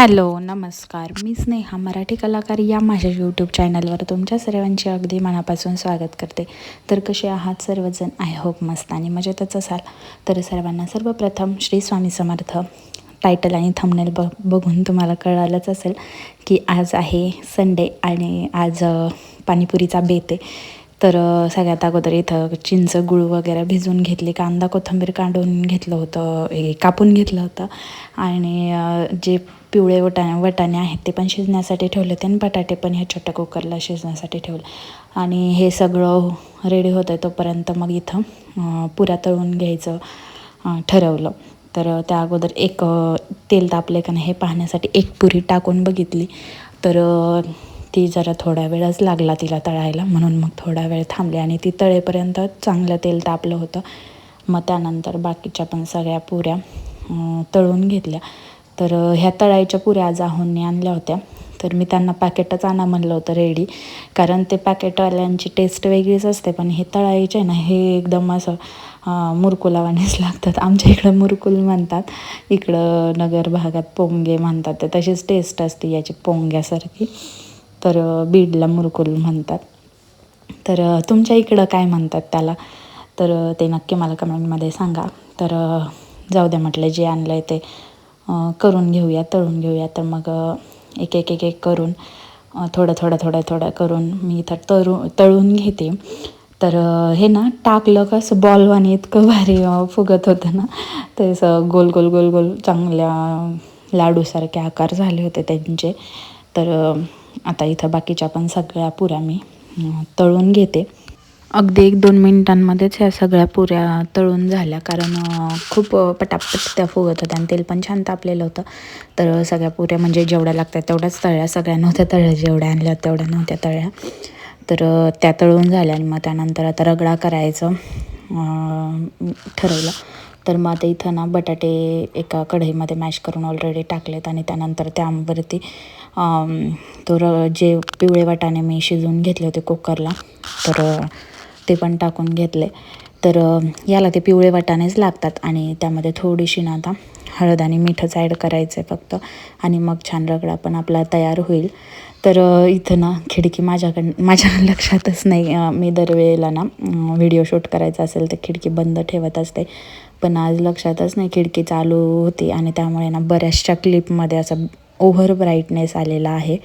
Hello नमस्कार. मी स्नेहा मराठी कलाकार या माझ्या यूट्यूब चॅनलवर तुमच्या सर्वांचे अगदी मनापासून स्वागत करते. तर कसे आहात सर्वजण? आय होप मस्त आणि मजेतच असाल. तर सर्वांना सर्वप्रथम श्री स्वामी समर्थ. टायटल आणि थंबनेल ब बघून तुम्हाला कळालंच असेल की आज आहे संडे आणि आज पाणीपुरीचा बेत आहे. तर सगळ्यात अगोदर इथं चिंच गुळ वगैरे भिजून घेतली कांदा कोथिंबीर काढून घेतलं होतं हे कापून घेतलं होतं. आणि जे पिवळे वटाणे वटाणे आहेत ते पण शिजण्यासाठी ठेवले होते आणि बटाटे पण ह्या छोट्या कुकरला शिजण्यासाठी ठेवले. आणि हे सगळं रेडी होतं तोपर्यंत मग इथं पुऱ्या तळून घ्यायचं ठरवलं. तर त्या अगोदर एक तेल तापले का नाही हे पाहण्यासाठी एक पुरी टाकून बघितली. तर ती जरा थोडा वेळच लागला तिला तळायला म्हणून मग थोडा वेळ थांबले आणि ती तळेपर्यंत चांगलं तेल तापलं होतं. मग त्यानंतर बाकीच्या पण सगळ्या पुऱ्या तळून घेतल्या. तर ह्या तळायच्या पुऱ्या आज आहोंनी आणल्या होत्या. तर मी त्यांना पॅकेटच आणा म्हणलं होतं रेडी. कारण ते पॅकेटवाल्यांची टेस्ट वेगळीच असते पण हे तळाईचे आहे ना हे एकदम असं मुरकुलावानेच लागतात. आमच्या इकडं मुरकुल म्हणतात इकडं नगर भागात पोंगे म्हणतात तर तशीच टेस्ट असते याची पोंग्यासारखी. तर बीडला मुरकुल म्हणतात. तर तुमच्या इकडं काय म्हणतात त्याला? तर ते नक्की मला कमेंटमध्ये सांगा. तर जाऊ द्या म्हटलं जे आणलं आहे ते. करून घेऊया तळून घेऊया. तर मग एक एक एक एक करून थोडं थोडं थोडं थोडं करून मी इथं तळू तळून घेते. तर हे ना टाकलं का असं बॉलवाणी इतकं भारी फुगत होतं ना. ते असं गोल गोल गोल गोल चांगल्या लाडूसारखे आकार झाले होते त्यांचे. तर आता इथं बाकीच्या पण सगळ्या पुऱ्या मी तळून घेते. अगदी एक दोन मिनिटांमध्येच ह्या सगळ्या पुऱ्या तळून झाल्या. कारण खूप पटापट त्या फुगत होत्या आणि तेल पण छान तापलेलं होतं. तर सगळ्या पुऱ्या म्हणजे जेवढ्या लागतात तेवढ्याच तळ्या. सगळ्या नव्हत्या तळ्या जेवढ्या आणल्या तेवढ्या नव्हत्या तळ्या. तर त्या तळून झाल्या आणि मग त्यानंतर आता रगडा करायचं ठरवलं. तर मग आता इथं ना बटाटे एका कढईमध्ये मॅश करून ऑलरेडी टाकलेत आणि त्यानंतर त्यावरती अम, तो र जे पिवळे वाटाणे मी शिजवून घेतले होते कुकरला तर ते पण टाकून घेतले. तर याला ते पिवळे वाटाणेच लागतात आणि त्यामध्ये थोडीशी ना आता हळद आणि मीठच ॲड करायचं आहे फक्त. आणि मग छान रगडा पण आपला तयार होईल. तर इथं ना खिडकी माझ्याकडं माझ्या लक्षातच नाही. मी दरवेळेला ना व्हिडिओ शूट करायचा असेल तर खिडकी बंद ठेवत असते. पण आज लक्षातच नाही खिडकी चालू होती आणि त्यामुळे ना बऱ्याचशा क्लिपमध्ये असं ओव्हर ब्राईटनेस आलेला आहे.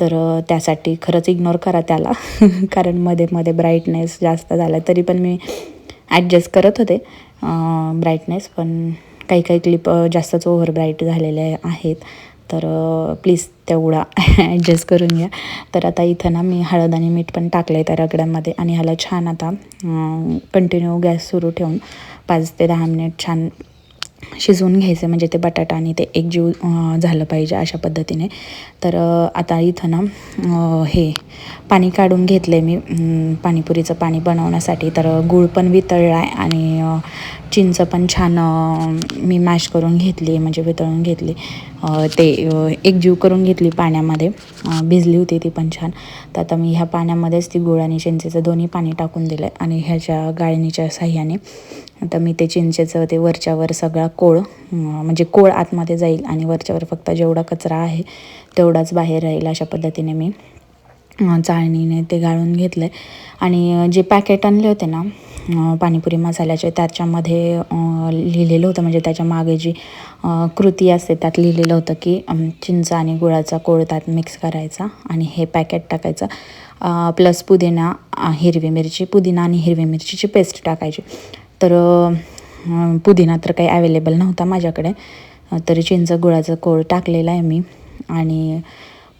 तर त्यासाठी खरंच इग्नोर करा त्याला. कारण मध्ये मध्ये ब्राईटनेस जास्त झाला तरी पण मी ॲडजस्ट करत होते ब्राईटनेस पण काही काही क्लिप जास्तच ओव्हर ब्राईट झालेले आहेत. तर प्लीज तेवढा ॲडजस्ट करून घ्या. तर आता इथं ना मी हळद आणि मीठ पण टाकलं आहे त्या रगड्यामध्ये. आणि ह्याला छान आता कंटिन्यू गॅस सुरू ठेवून पाच ते दहा मिनिट छान शिजवून घ्यायचं म्हणजे ते बटाटा आणि ते एकजीव झालं पाहिजे अशा पद्धतीने. तर आता इथं ना हे पाणी काढून घेतलं आहे मी पाणीपुरीचं पाणी बनवण्यासाठी. तर गूळ पण वितळला आहे आणि चिंच पण छान मी मॅश करून घेतली म्हणजे वितळून घेतली. ते एकजीव करून घेतली पाण्यामध्ये. भिजली होती ती पण छान. तर आता मी ह्या पाण्यामध्येच ती गुळ आणि चिंचेचं दोन्ही पाणी टाकून दिलं आहे आणि ह्याच्या गाळणीच्या साह्याने. आता मी ते चिंचेचं ते वरच्यावर सगळा कोळ म्हणजे कोळ आतमध्ये जाईल आणि वरच्यावर फक्त जेवढा कचरा आहे तेवढाच बाहेर राहील अशा पद्धतीने मी. चाळणीने ते गाळून घेतलं आहे आणि जे पॅकेट आणले होते ना पाणीपुरी मसाल्याचे त्याच्यामध्ये लिहिलेलं होतं. म्हणजे त्याच्यामागे जी कृती असते त्यात लिहिलेलं होतं की चिंच आणि गुळाचा कोळ त्यात मिक्स करायचा आणि हे पॅकेट टाकायचं. प्लस पुदिना हिरवी मिरची पुदिना आणि हिरवी मिरचीची पेस्ट टाकायची. तर पुदिना तर काही अवेलेबल नव्हता माझ्याकडे. तरी चिंच गुळाचं कोळ टाकलेला आहे मी. आणि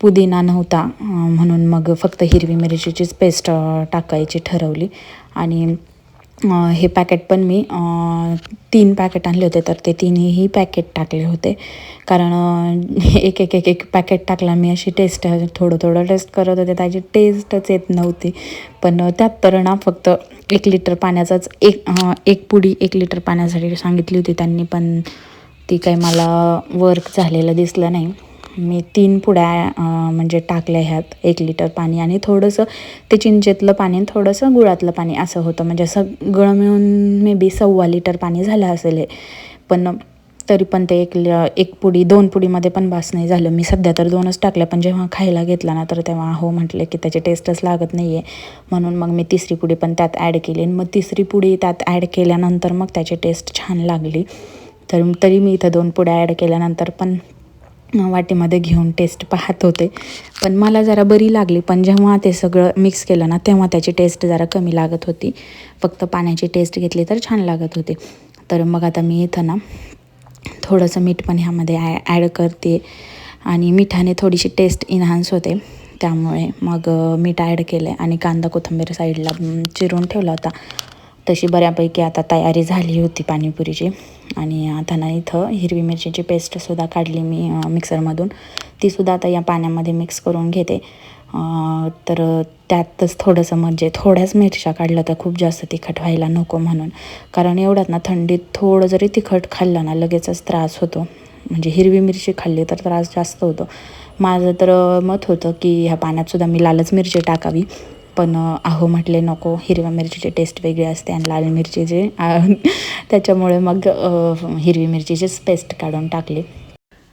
पुदिना नव्हता म्हणून मग फक्त हिरवी मिरचीचीच पेस्ट टाकायची ठरवली. आणि हे पॅकेट पण मी तीन पॅकेट आणले होते तर ते तीनही पॅकेट टाकले होते. कारण एक एक एक एक पॅकेट टाकला मी अशी टेस्ट थोडं थोडं टेस्ट करत होते त्याची टेस्टच येत नव्हती. पण त्यात तर ना फक्त एक लिटर पाण्याचाच एक एक पुडी एक लिटर पाण्यासाठी सांगितली होती त्यांनी पण ती काही मला वर्क झालेलं दिसलं नाही. मी तीन पुड्या म्हणजे टाकल्या ह्यात. एक लिटर पाणी आणि थोडंसं ते चिंचेतलं पाणी आणि थोडंसं गुळातलं पाणी असं होतं. म्हणजे सगळं मिळून मे बी सव्वा लिटर पाणी झालं असेल हे. पण तरी पण ते एक ल- एक पुडी दोन पुडीमध्ये पण बास नाही झालं. मी सध्या तर दोनच टाकल्या पण जेव्हा खायला घेतला ना तर तेव्हा हो म्हटले की त्याची टेस्टच लागत नाही आहे म्हणून मग मी तिसरी पुडी पण त्यात ॲड केली आणि मग तिसरी पुडी त्यात ॲड केल्यानंतर मग त्याची टेस्ट छान लागली. तर तरी मी इथं दोन पुड्या ॲड केल्यानंतर पण वाटीमध्ये घेऊन टेस्ट पाहत होते. पण मला जरा बरी लागली पण जेव्हा ते सगळं मिक्स केलं ना तेव्हा त्याची टेस्ट जरा कमी लागत होती. फक्त पाण्याची टेस्ट घेतली तर छान लागत होती. तर मग आता मी इथं ना थोडंसं मीठ पण ह्यामध्ये ॲ ॲड करते. आणि मिठाने थोडीशी टेस्ट इन्हान्स होते. त्यामुळे मग मीठ ॲड केलं आहे आणि कांदा कोथिंबीर साईडला चिरून ठेवला होता. तशी बऱ्यापैकी आता तयारी झाली होती पाणीपुरीची. आणि आता ना इथं हिरवी मिरचीची पेस्टसुद्धा काढली मी मिक्सरमधून तीसुद्धा आता या पाण्यामध्ये मिक्स करून घेते. तर त्यातच थोडंसं म्हणजे थोड्याच मिरच्या काढल्या तर खूप जास्त तिखट व्हायला नको म्हणून. कारण एवढ्यात ना थंडीत थोडं जरी तिखट खाल्लं ना लगेचच त्रास होतो. म्हणजे हिरवी मिरची खाल्ली तर त्रास जास्त होतो. माझं तर मत होतं की ह्या पाण्यातसुद्धा मी लालच मिरची टाकावी. पण अहो म्हटले नको हिरव्या मिरचीची टेस्ट वेगळी असते आणि लाल मिरचीची त्याच्यामुळे मग हिरवी मिरचीचीच पेस्ट काढून टाकली.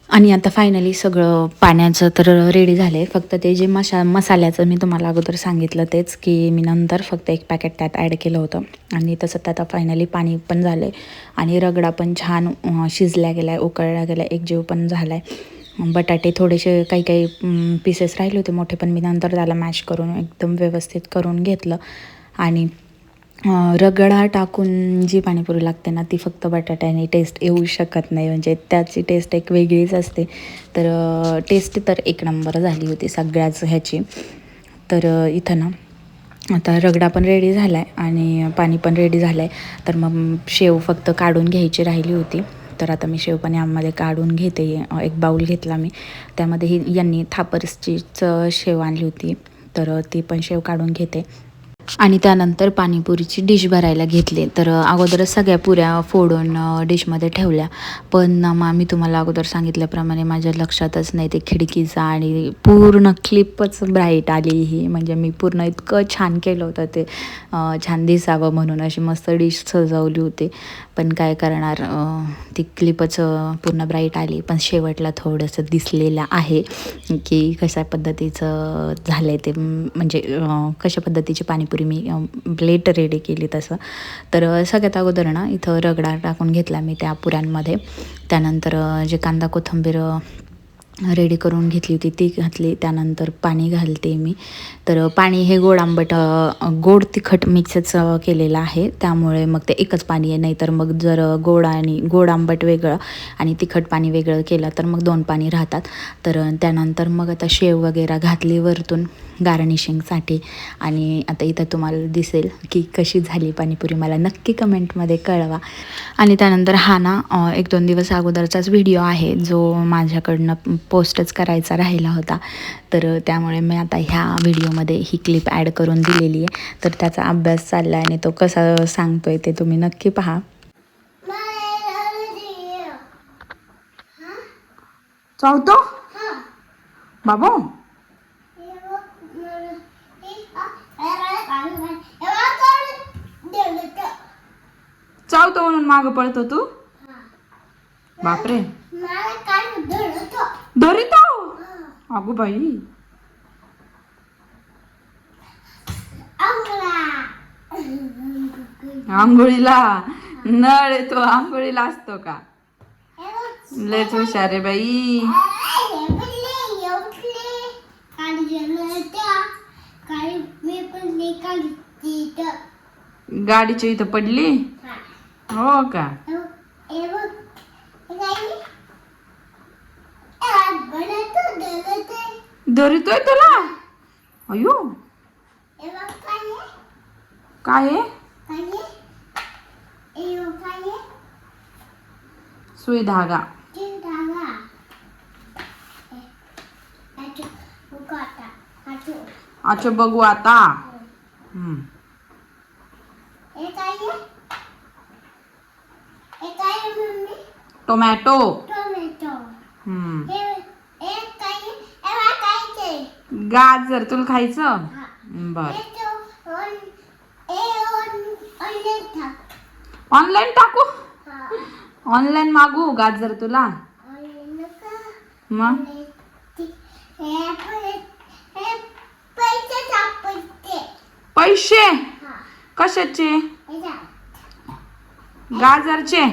आणि आता फायनली सगळं पाण्याचं तर रेडी झालं आहे फक्त ते जे मशा मसाल्याचं मी तुम्हाला अगोदर सांगितलं तेच की मी नंतर फक्त एक पॅकेट त्यात ॲड केलं होतं. आणि तसं त्यात फायनली पाणी पण झालं आहे आणि रगडा पण छान शिजला शिजल्या गेला आहे उकळला गेला एक जीव पण झाला आहे बटाटे थोडेसे काही काही पीसेस राहिले होते मोठे पण मी नंतर त्याला मॅश करून एकदम व्यवस्थित करून घेतलं. आणि रगडा टाकून जी पाणीपुरी लागते ना ती फक्त बटाट्याने टेस्ट येऊ शकत नाही. म्हणजे त्याची टेस्ट एक वेगळीच असते. तर टेस्ट तर एक नंबर झाली होती सगळ्याच ह्याची. तर इथं ना आता रगडा पण रेडी झाला आहे आणि पाणी पण रेडी झालं आहे तर मग शेव फक्त काढून घ्यायची राहिली होती. तर आता मी शेव आममध्ये काढून घेते. एक बाऊल घेतला मी. त्यामध्ये ही यांनी थापरचीच शेव आणली होती. तर ती पण शेव काढून घेते. आणि त्यानंतर पाणीपुरीची डिश भरायला घेतली. तर अगोदरच सगळ्या पुऱ्या फोडून डिशमध्ये ठेवल्या. पण मग मी तुम्हाला अगोदर सांगितल्याप्रमाणे माझ्या लक्षातच नाही ते खिडकीचा आणि पूर्ण क्लिपच ब्राईट आली ही. म्हणजे मी पूर्ण इतकं छान केलं होतं ते छान दिसावं म्हणून अशी मस्त डिश सजवली होती. पण काय करणार? ती क्लिपच पूर्ण ब्राईट आली पण शेवटला थोडंसं दिसलेलं आहे की कशा पद्धतीचं झालं आहे ते. म्हणजे कशा पद्धतीची पाणीपुरी मी प्लेट रेडी केली तसं. तर सगळ्यात अगोदर ना इथं रगडा टाकून घेतला मी त्या पुऱ्यांमध्ये. त्यानंतर जे कांदा कोथिंबीर रेडी करून घेतली होती. ती घातली त्यानंतर पाणी घालते मी. तर पाणी हे गोड आंबट गोड तिखट मिक्सच केलेलं आहे. त्यामुळे मग ते एकच पाणी आहे. नाहीतर मग जर गोड आणि गोड आंबट वेगळं आणि तिखट पाणी वेगळं केलं तर मग दोन पाणी राहतात. तर त्यानंतर मग आता शेव वगैरे घातली वरतून गार्निशिंगसाठी. आणि आता इथं तुम्हाला दिसेल की कशी झाली पाणीपुरी. मला नक्की कमेंटमध्ये कळवा. आणि त्यानंतर हा ना एक दोन दिवस अगोदरचाच व्हिडिओ आहे. जो माझ्याकडनं पोस्टच करायचा राहिला होता. तर त्यामुळे मी आता ह्या व्हिडिओमध्ये ही क्लिप ॲड करून दिलेली आहे. तर त्याचा अभ्यास चालला आहे आणि तो कसा सांगतोय ते तुम्ही नक्की पहा. चावतो? बाबू? चावतो म्हणून मागं पळतो तू? बापरे. धरितो अगो बाई. आंघोळीला. नळ येतो आंघोळीला असतो का? लयच हुशार आहे बाई. गाडीच्या इथं पडली? हो का हे बघ हे काय आहे? ए, आज बनवतो, धरितोय तुला? अयो. काय आहे? सुई धागा. अच्छा बघू आता? Tomato tomato. हम्म. हे हे काय आहे? हे बघ काय आहे? गाजर तुला खायचं. बर ऑनलाईन टाक. ऑनलाईन मागू गाजर तुला. मग पैसे. कशाचे. गाजरचे.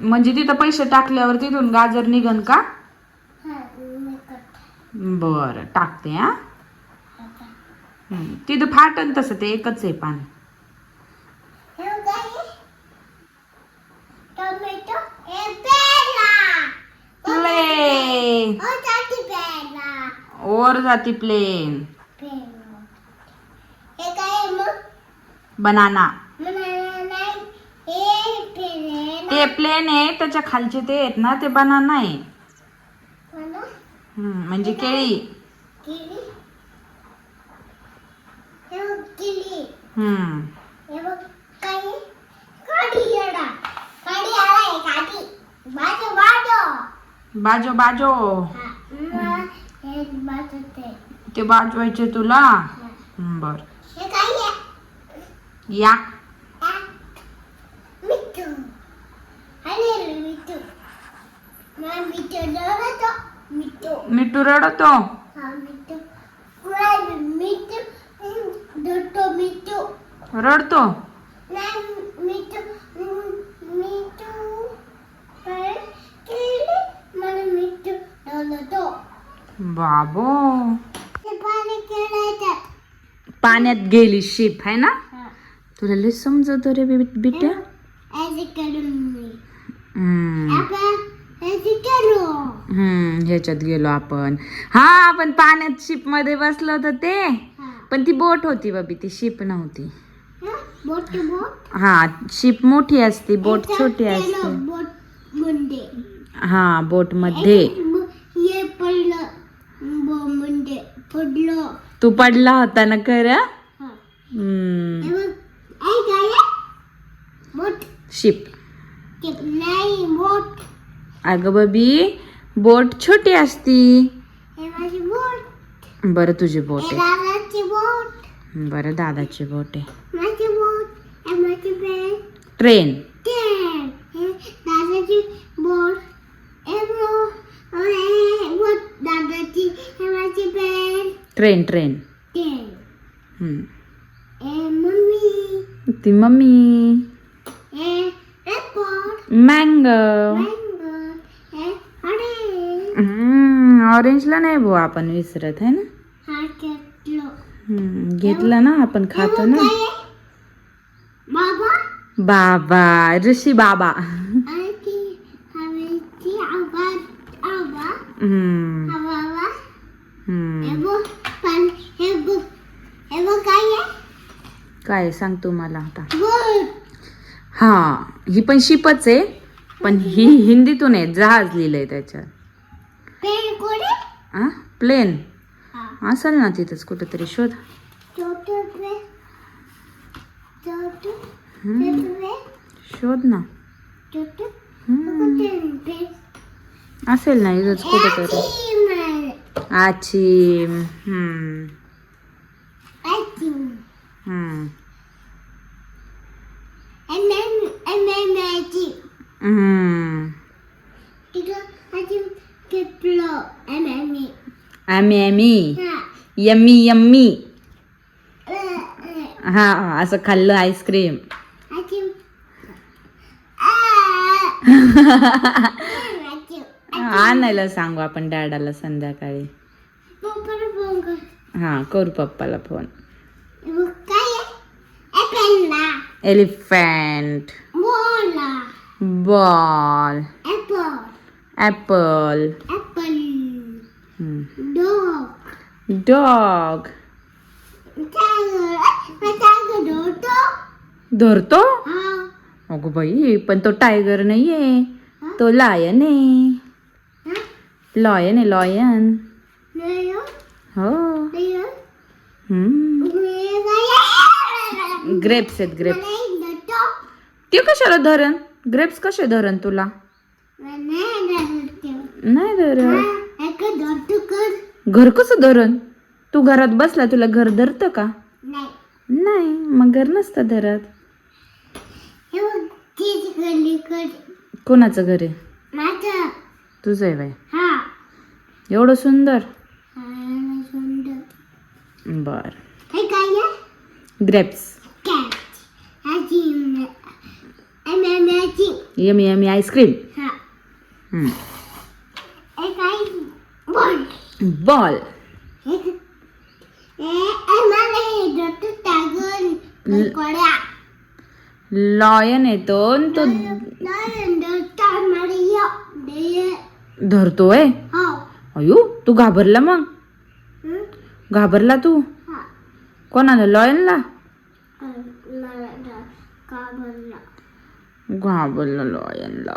म्हणजे तिथं पैसे टाकल्यावर तिथून गाजर निघन का. बर टाकते हा? तिथं फाटन तसं ते एकच आहे पान प्लेन ओर जाती प्लेन. बनाना. ते प्लेन आहे त्याच्या खालचे ते आहेत ना ते बनाना आहे. हम्म, म्हणजे केळी. हे बघ हम्म. हे बघ काय आहे? बाजू बाजू. बाजो बाजो. हा मला हे बाजू ते ते बाजवायचे तुला? हा. बर. हे काय आहे या. अरे मिठू. मला मिठू. रडतो हा मिठू। रडतो? डरतो बाबो। पाण्यात गेली शिप आहे ना? हा. तुला लय समजतो रे बिट्या? हम्म ह्याच्यात गेलो आपण. हा आपण पाण्यात शिपमध्ये बसलो होतो ते. पण ती बोट होती बाबी ती शिप नव्हती. बोट बोट हा शिप मोठी असते बोट छोटी असते. हा बोटमध्ये. म्हणजे तू पडला होता ना खरं? शिप नाही बोट अगं बबी बोट छोटी असती. हे माझी बोट. बरं तुझी बोट हे आहे. दादाची बोट. बरं दादाची बोट आहे. माझी बोट. हे माझी बॅग ट्रेन ते हे दादाची बोट. हे बो- हे बोट दादाची. हे माझी बॅग ट्रेन ट्रेन ते हम्म. हे मम्मी. ती मम्मी. हे एअरपोर्ट मँगो मँगो हे हडे ऑरेंजला नाही भाऊ आपण विसरत आहे ना? हा घेतलो. हम्म, घेतलं ना आपण खातो ना? बाबा? बाबा ऋषी बाबा. आणि ती हवेची आवाज आवा हम्म, हा बाबा? हम्म. हे बघ पण हे बघ हे बघ काय आहे? काय सांग तू मला आता. बोट हा ही पण शिपच आहे पण ही हिंदीतून आहे जहाज लिहिलंय त्याच्यात. प्लेन. असेल ना तिथंच कुठेतरी शोध. शोध ना. असेल ना इथंच कुठेतरी. मन आची हम्म. आम्ही आम्ही. Yummy yummy. हा हा, असं खाल्लं आईस्क्रीम. आणायला सांगू आपण डॅडाला संध्याकाळी. हा करू पप्पाला फोन एलिफंट बोला बॉल ॲपल ॲपल टायगर डोटो धरतो? अगो बाई पण तो टायगर नाहीये. तो लायन आहे लॉयन आहे लॉयन लेयो हो ग्रेप्स आहेत ग्रेप्स ते कशाला धरण? ग्रेप्स कसे धरण तुला? नाही धरण घर कसं धरण तू घरात बसला तुला घर धरतं का नाही नाही मग घर नसतं धरत कोणाचं घर आहे तुझं आहे बाई हा एवढं सुंदर हा, सुंदर बर हे ग्रेप्स यमी यमी आईस्क्रीम हा हे कोड्या लॉयन येतो तो धरतोय हो अयो तू घाबरला मग? घाबरला तू कोणाला लॉयनला घाबरला लॉयनला